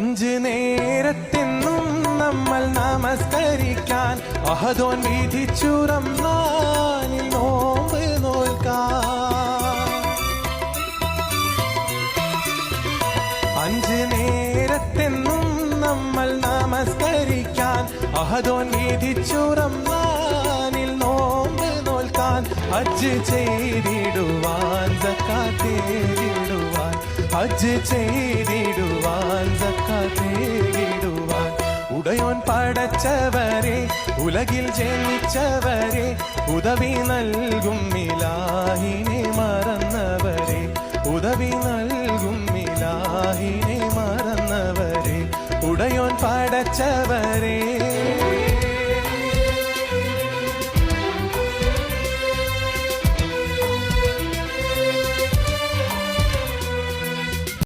അഞ്ച് നേരത്തെന്നും നമ്മൾ നമസ്കരിക്കാൻ അഹദോൻ വിധിച്ചുറം നാലിൽ നോമ്പ് നോൽക്കാൻ. അഞ്ച് നേരത്തെന്നും നമ്മൾ നമസ്കരിക്കാൻ അഹദോൻ വിധിച്ചുറം നാലിൽ നോമ്പ് നോൽക്കാൻ. അജ് ചെയ്തിടുവാൻ സക്കാത്തേരിടുവാൻ അജ് ചെയ്തിടുവാൻ സക്കാത്തേരിടുവാൻ ഉടയോൻ പടച്ചവരെ ഉലകിൽ ജനിച്ചവരെ ഉദവി നൽകും മിലാഹിനെ മറന്നവരെ. ഉദവി നൽകും മിലാഹിനെ മറന്നവരെ. ഉടയോൻ പടച്ചവരെ